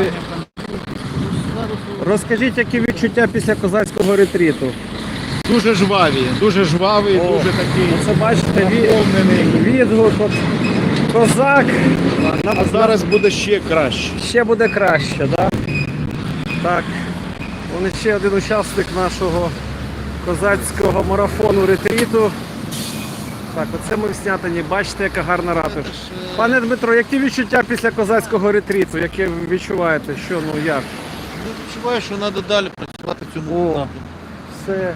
е, розкажіть, які відчуття після козацького ретріту? Дуже жваві, дуже жвавий, О, дуже такий. Це бачите, ві- відгук. От, козак. А зараз буде ще краще. ще буде краще, да? так? Вон ще один учасник нашого козацького марафону ретріту. Так, оце ми в Снятині. Бачите, яка гарна ратуша. Пане Дмитро, які відчуття після козацького ретріту? Яке ви відчуваєте? Що, ну як? Я відчуваю, що треба далі працювати в цьому О. напрямку. Все.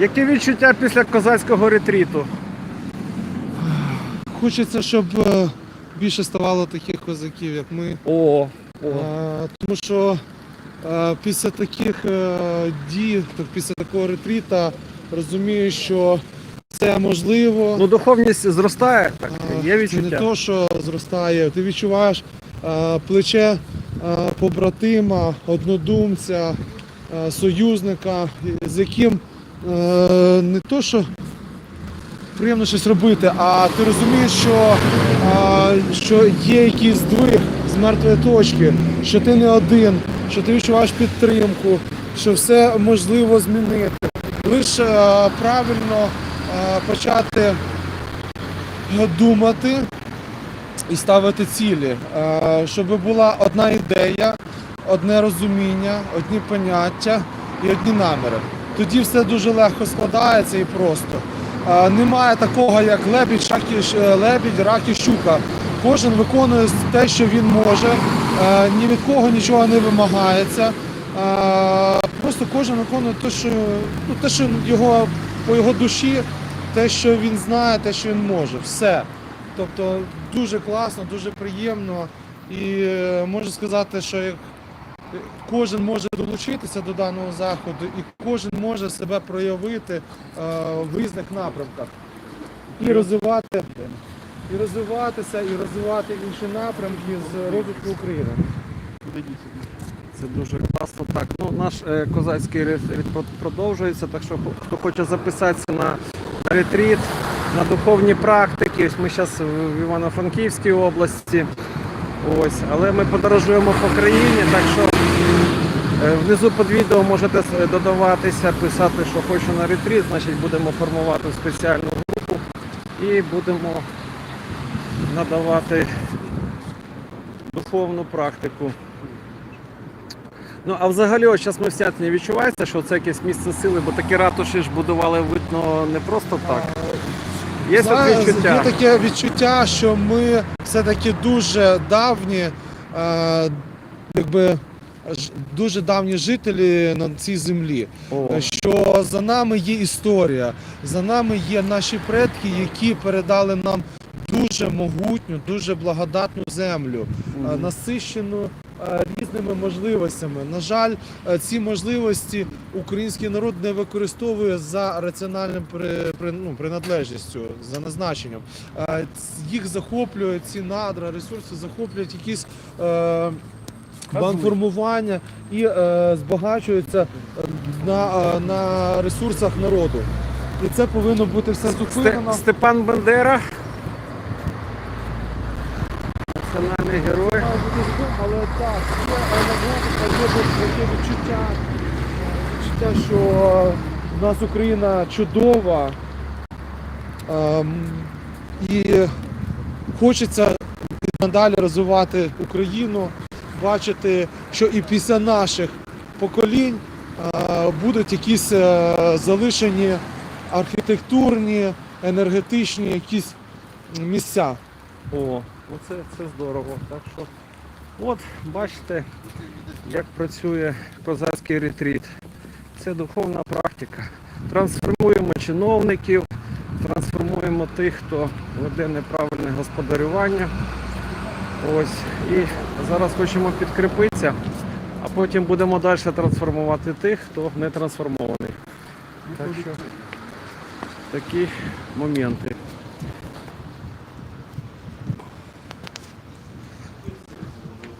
Які відчуття після козацького ретріту? Хочеться, щоб е, більше ставало таких козаків, як ми. О, о. Е, Тому що е, після таких е, дій, так, після такого ретріта, розумію, що це можливо. Ну, духовність зростає, так, є Це не то, що зростає. Ти відчуваєш плече побратима, однодумця, союзника, з яким не то, що приємно щось робити, а ти розумієш, що, що є якийсь здвиг з мертвої точки, що ти не один, що ти відчуваєш підтримку, що все можливо змінити. Лише правильно почати думати і ставити цілі, Е, щоб була одна ідея, одне розуміння, одні поняття і одні наміри. Тоді все дуже легко складається і просто. Е, Немає такого, як лебідь, шакі, лебідь, рак і щука. Кожен виконує те, що він може, е, ні від кого нічого не вимагається. Е, Просто кожен виконує те, що, ну, те, що його по його душі, те, що він знає, те, що він може. Все. Тобто дуже класно, дуже приємно. І е, можу сказати, що кожен може долучитися до даного заходу, і кожен може себе проявити е, в різних напрямках. І розвивати, і розвиватися, і розвивати інші напрямки з розвитку України. Це дуже класно. Так, ну наш е, козацький ретріт продовжується, так що хто хоче записатися на ретріт, на духовні практики. Ось ми зараз в Івано-Франківській області. Ось, але ми подорожуємо по країні, так що е, внизу під відео можете додаватися, писати, що хочу на ретріт, значить будемо формувати спеціальну групу і будемо надавати духовну практику. Ну, а взагалі, ось зараз ми в Снятині відчувається, що це якесь місце сили, бо такі ратуші ж будували видно не просто так. Є от відчуття. Є таке відчуття, що ми все-таки дуже давні, е, якби дуже давні жителі на цій землі. О, Що за нами є історія, за нами є наші предки, які передали нам дуже могутню, дуже благодатну землю, е, Мгм. насищену різними можливостями. На жаль, е, ці можливості український народ не використовує за раціональним при, ну, приналежністю, за назначенням. Е, Їх захоплюють ці надра, ресурси захоплюють якісь. Е, Банформування і е, збагачуються е, на, е, на ресурсах народу. І це повинно бути все зупинено. Степан Бандера. Національний герой. Але так, є відчуття, відчуття, що е, в нас Україна чудова. ем, І хочеться надалі розвивати Україну, бачити, що і після наших поколінь е, будуть якісь е, залишені архітектурні, енергетичні якісь місця. О, оце це здорово. Так що, от, бачите, як працює козацький ретріт. Це духовна практика. Трансформуємо чиновників, трансформуємо тих, хто веде неправильне господарювання. Ось. І зараз хочемо підкріпитися, а потім будемо далі трансформувати тих, хто не трансформований. Так що такі моменти.